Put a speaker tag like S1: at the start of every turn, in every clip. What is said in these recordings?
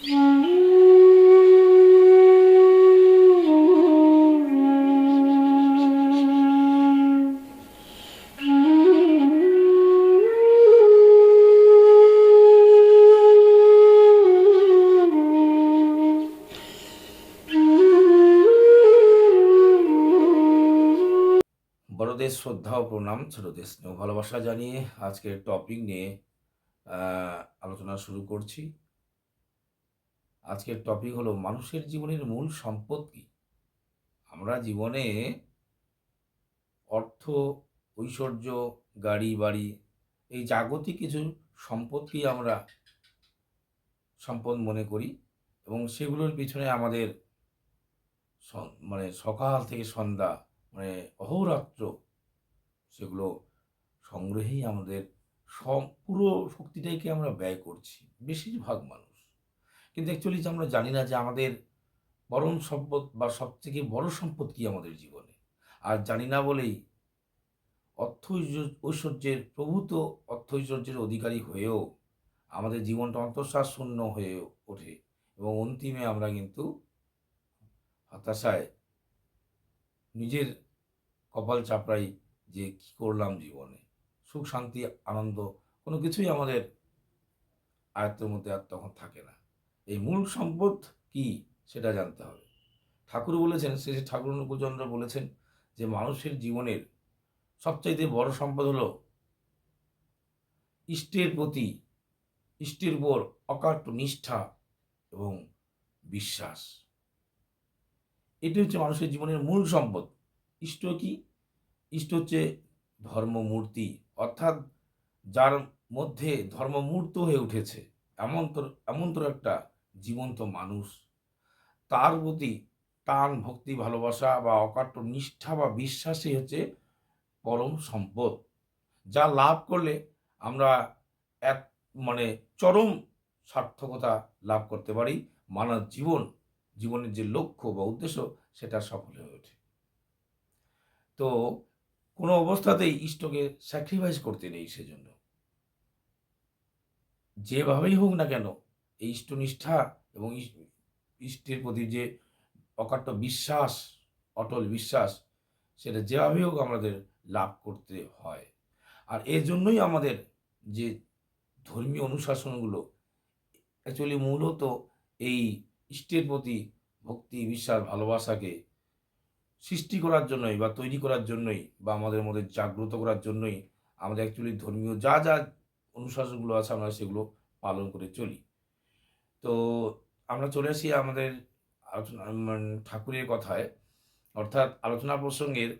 S1: বড়দের শ্রদ্ধা ও প্রণাম ছোটদের স্নেহ ভালোবাসা জানিয়ে আজকের টপিক নিয়ে আলোচনা শুরু করছি। আজকের টপিক হলো মানুষের জীবনের মূল সম্পদ কি? আমরা জীবনে অর্থ, ঐশ্বর্য, গাড়ি, বাড়ি এই জাগতিক কিছু সম্পদকেই আমরা সম্পদ মনে করি এবং সেগুলোর পিছনে আমাদের মানে সকাল থেকে সন্ধ্যা মানে অহোরাত্র সেগুলো সংগ্রহেই আমাদের সব পুরো শক্তিটাকে আমরা ব্যয় করছি, বেশিরভাগ মানুষ। কিন্তু অ্যাকচুয়ালি যে আমরা জানি না যে আমাদের পরম সম্পদ বা সবথেকে বড় সম্পদ কি আমাদের জীবনে। আর জানি না বলেই অর্থ ঐশ্বর্যের প্রভূত অর্থ ঐশ্বর্যের অধিকারী হয়েও আমাদের জীবনটা অন্তঃশ্বাস শূন্য হয়ে ওঠে এবং অন্তিমে আমরা কিন্তু হতাশায় নিজের কপাল চাপড়াই যে কি করলাম জীবনে। সুখ, শান্তি, আনন্দ কোনো কিছুই আমাদের আয়ত্তের মধ্যে আর তখন থাকে না। এই মূল সম্পদ কি সেটা জানতে হবে। ঠাকুর বলেছেন, শ্রী শ্রী ঠাকুর অনুকূলচন্দ্র বলেছেন যে মানুষের জীবনের সবচাইতে বড় সম্পদ হলো ইষ্টের প্রতি, ইষ্টের উপর অকাট্য নিষ্ঠা এবং বিশ্বাস। এটি হচ্ছে মানুষের জীবনের মূল সম্পদ। ইষ্ট কি? ইষ্ট হচ্ছে ধর্মমূর্তি, অর্থাৎ যার মধ্যে ধর্মমূর্ত হয়ে উঠেছে। এমন তোর এমন তোর একটা জীবন্ত মানুষ। তার প্রতি টান ভক্তি, ভালোবাসা বা অকাট্য নিষ্ঠা বা বিশ্বাসই হচ্ছে পরম সম্পদ। যা লাভ করলে আমরা এক মানে চরম সার্থকতা লাভ করতে পারি। মানব জীবন, জীবনের যে লক্ষ্য বা উদ্দেশ্য, সেটা সফল হয়ে ওঠে। তো কোনো অবস্থাতেই ইষ্টকে স্যাক্রিফাইস করতে নেই সেজন্য। যেভাবেই হোক না কেন এই ইষ্টনিষ্ঠা এবং ইষ্টের প্রতি যে অকাট্য বিশ্বাস, অটল বিশ্বাস, সেটা যেভাবেই হোক আমাদের লাভ করতে হয়। আর এর জন্যই আমাদের যে ধর্মীয় অনুশাসনগুলো অ্যাকচুয়ালি মূলত এই ইষ্টের প্রতি ভক্তি, বিশ্বাস, ভালোবাসাকে সৃষ্টি করার জন্যই বা তৈরি করার জন্যই বা আমাদের মধ্যে জাগ্রত করার জন্যই আমাদের অ্যাকচুয়ালি ধর্মীয় যা যা অনুশাসনগুলো আছে আমরা সেগুলো পালন করে চলি। তো আমরা চলে আসি আমাদের আলোচনা ঠাকুরের কথায়। অর্থাৎ আলোচনা প্রসঙ্গের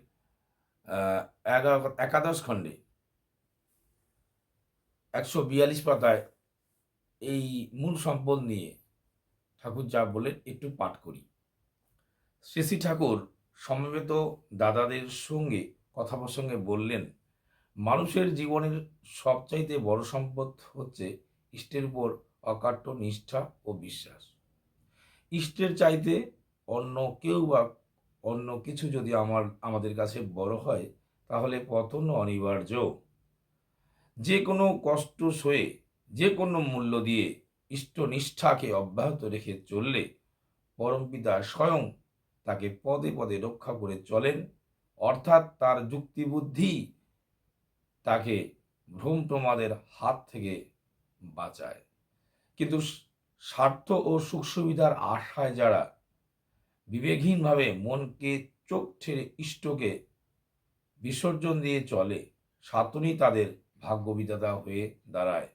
S1: একাদশ খণ্ডে। একশো বিয়াল্লিশ পাতায় এই মূল সম্পদ নিয়ে ঠাকুর যা বলেন, একটু পাঠ করি। শ্রী শ্রী ঠাকুর সমবেত দাদাদের সঙ্গে কথা প্রসঙ্গে বললেন, মানুষের জীবনের সবচাইতে বড় সম্পদ হচ্ছে ইষ্টের উপর অকাট্য নিষ্ঠা ও বিশ্বাস। ইষ্টের চাইতে অন্য কেউ বা অন্য কিছু যদি আমার, আমাদের কাছে বড় হয়, তাহলে পতন অনিবার্য। যে কোনো কষ্ট সয়ে, যে কোনো মূল্য দিয়ে ইষ্টনিষ্ঠাকে অব্যাহত রেখে চললে পরমপিতা স্বয়ং তাকে পদে পদে রক্ষা করে চলেন, অর্থাৎ তার যুক্তিবুদ্ধি তাকে ভ্রম প্রমাদের হাত থেকে বাঁচায়। কিন্তু স্বার্থ ও সুখ সুবিধার আশায় যারা বিবেকহীনভাবে মনকে চোখ ছেড়ে ইষ্টকে বিসর্জন দিয়ে চলে সাতনই তাদের ভাগ্য বিধাতা হয়ে দাঁড়ায়।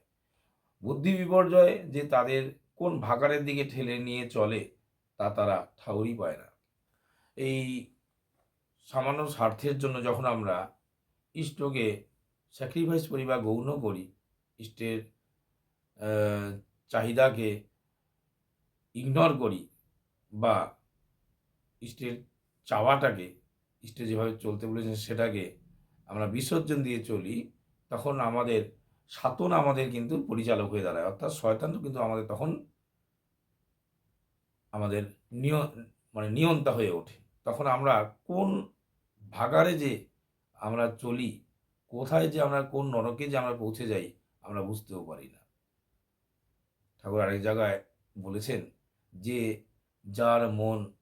S1: বুদ্ধি বিপর্যয়ে যে তাদের কোন ভাগারের দিকে ঠেলে নিয়ে চলে, তা তারা ঠাউরই পায় না। এই সামান্য স্বার্থের জন্য যখন আমরা ইষ্টকে স্যাক্রিফাইস করি বা গৌণ করি, ইষ্টের চাহিদাকে ইগনোর করি বা ইষ্টের চাওয়াটাকে ইষ্টে যেভাবে চলতে বলেছেন সেটাকে আমরা বিসর্জন দিয়ে চলি, তখন আমাদের সাতন আমাদের কিন্তু পরিচালক হয়ে দাঁড়ায়। অর্থাৎ শয়তান কিন্তু আমাদের তখন আমাদের নিয় মানে নিয়ন্তা হয়ে ওঠে। তখন আমরা কোন ভাগারে যে আমরা চলি, কোথায় যে আমরা, কোন নরকে যে আমরা পৌঁছে যাই, আমরা বুঝতেও পারি না। ঠাকুর আরেক জায়গায় বলেছেন যে যার মন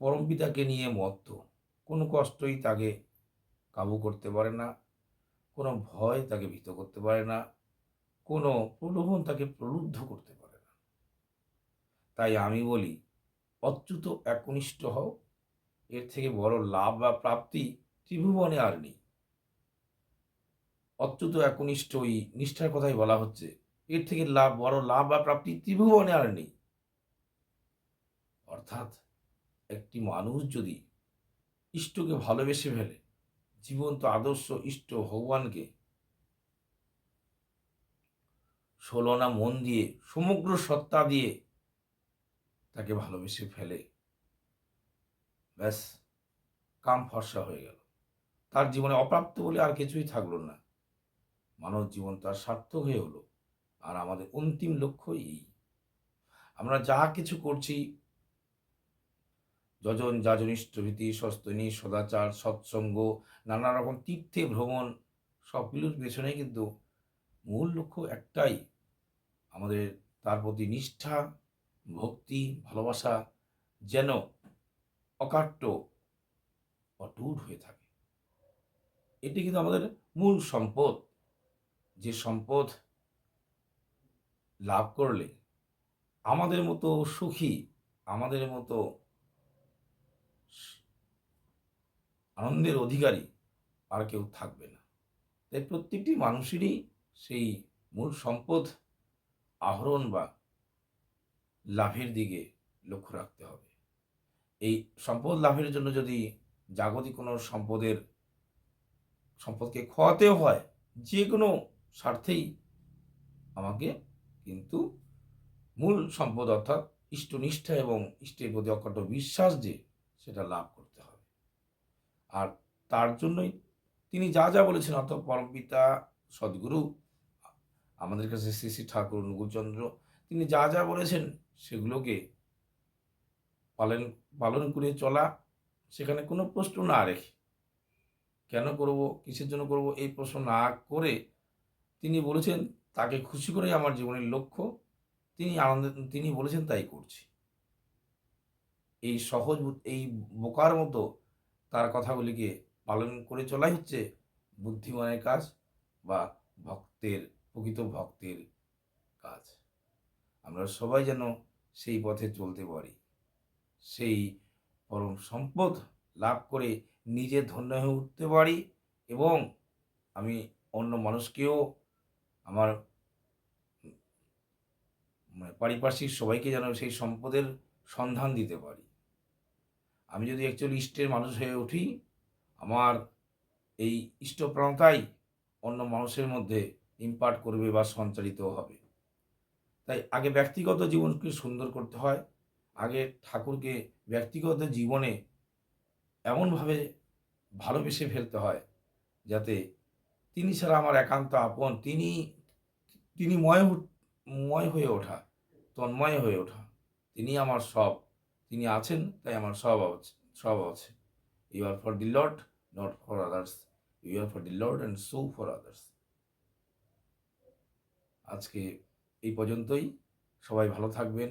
S1: পরমপিতাকে নিয়ে মত্ত, কোনো কষ্টই তাকে কাবু করতে পারে না, কোনো ভয় তাকে ভীত করতে পারে না, কোনো প্রলোভন তাকে প্রলুব্ধ করতে পারে না। তাই আমি বলি, অচ্যুত একনিষ্ঠ হও, এর থেকে বড় লাভ বা প্রাপ্তি ত্রিভুবনে আর নেই। অচ্যুত একনিষ্ঠ ওই নিষ্ঠার কথাই বলা হচ্ছে এর থেকে লাভ বড় লাভ বা প্রাপ্তি ত্রিভুবনে আর নেই। অর্থাৎ একটি মানুষ যদি ইষ্টকে ভালোবেসে ফেলে, জীবন্ত আদর্শ ইষ্ট ভগবানকে ষোলনা মন দিয়ে, সমগ্র সত্তা দিয়ে তাকে ভালোবেসে ফেলে, ব্যাস, কাম ফর্সা হয়ে গেল। তার জীবনে অপ্রাপ্ত বলে আর কিছুই থাকল না। মানব জীবন তার সার্থক হয়ে হলো আর আমাদের অন্তিম লক্ষ্য এই। আমরা যা কিছু করছি, যজন যাজনিষ্ঠভীতি সস্তনী সদাচার, সৎসঙ্গ, নানা রকম তীর্থে ভ্রমণ সবগুলোর পেছনে কিন্তু মূল লক্ষ্য একটাই, আমাদের তার প্রতি নিষ্ঠা, ভক্তি, ভালোবাসা যেন অকাট্য অটুট হয়ে থাকে। এটি কিন্তু আমাদের মূল সম্পদ। যে সম্পদ লাভ করলে আমাদের মতো সুখী, আমাদের মতো আনন্দের অধিকারী আর কেউ থাকবে না। তাই প্রত্যেকটি মানুষেরই সেই মূল সম্পদ আহরণ বা লাভের দিকে লক্ষ্য রাখতে হবে। এই সম্পদ লাভের জন্য যদি জাগতিক কোনো সম্পদের, সম্পদকে খোয়াতেও হয়, যে কোনো স্বার্থেই আমাকে কিন্তু মূল সম্পদ অর্থাৎ ইষ্টনিষ্ঠা এবং ইষ্টের প্রতি অকট বিশ্বাস যে সেটা লাভ করতে হবে। আর তার জন্যই তিনি যা যা বলেছেন, অর্থাৎ পরমপিতা, সদ্গুরু, আমাদের কাছে শ্রী শ্রী ঠাকুর অনুকূলচন্দ্র তিনি যা যা বলেছেন সেগুলোকে পালন পালন করে চলা, সেখানে কোনো প্রশ্ন না রেখে। কেন করব, কিসের জন্য করব, এই প্রশ্ন না করে তিনি বলেছেন তাকে খুশি করে আমার জীবনের লক্ষ্য, তিনি আনন্দ, তিনি বলেছেন তাই করছি। এই সহজ এই বোকার মতো তার কথাগুলিকে পালন করে চলাই হচ্ছে বুদ্ধিমানের কাজ বা ভক্তের, প্রকৃত ভক্তের কাজ। আমরা সবাই যেন সেই পথে চলতে পারি। সেই পরম সম্পদ লাভ করে নিজে ধন্য হয়ে উঠতে পারি এবং আমি অন্য মানুষকেও আমার মানে পারিপার্শ্বিক সবাইকে যেন সেই সম্পদের সন্ধান দিতে পারি। আমি যদি অ্যাকচুয়ালি ইষ্টের মানুষ হয়ে উঠি, আমার এই ইষ্টপ্রাণতাই অন্য মানুষের মধ্যে ইম্পার্ট করবে বা সঞ্চারিত হবে। তাই আগে ব্যক্তিগত জীবনকে সুন্দর করতে হয়, আগে ঠাকুরকে ব্যক্তিগত জীবনে এমনভাবে ভালোবেসে ফেলতে হয়, যাতে তিনি ছাড়া আমার একান্ত আপন। তিনি তিনি ময় ময় হয়ে ওঠা, তন্ময় হয়ে ওঠা। তিনি আমার সব। তিনি আছেন, তাই আমার সব আছে সব আছে। You are for the lord not for others you are for the lord and so for others আজকে এই পর্যন্তই। সবাই ভালো থাকবেন,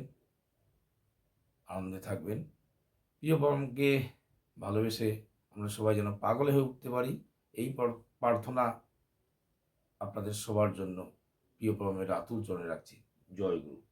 S1: আনন্দে থাকবেন। প্রিয় পরমকে ভালোবেসে আমরা সবাই যেন পাগলে হয়ে উঠতে পারি, এই প্রার্থনা আপনাদের সবার জন্য প্রিয় প্রমের আতুল চলে রাখছি। জয় গুরু।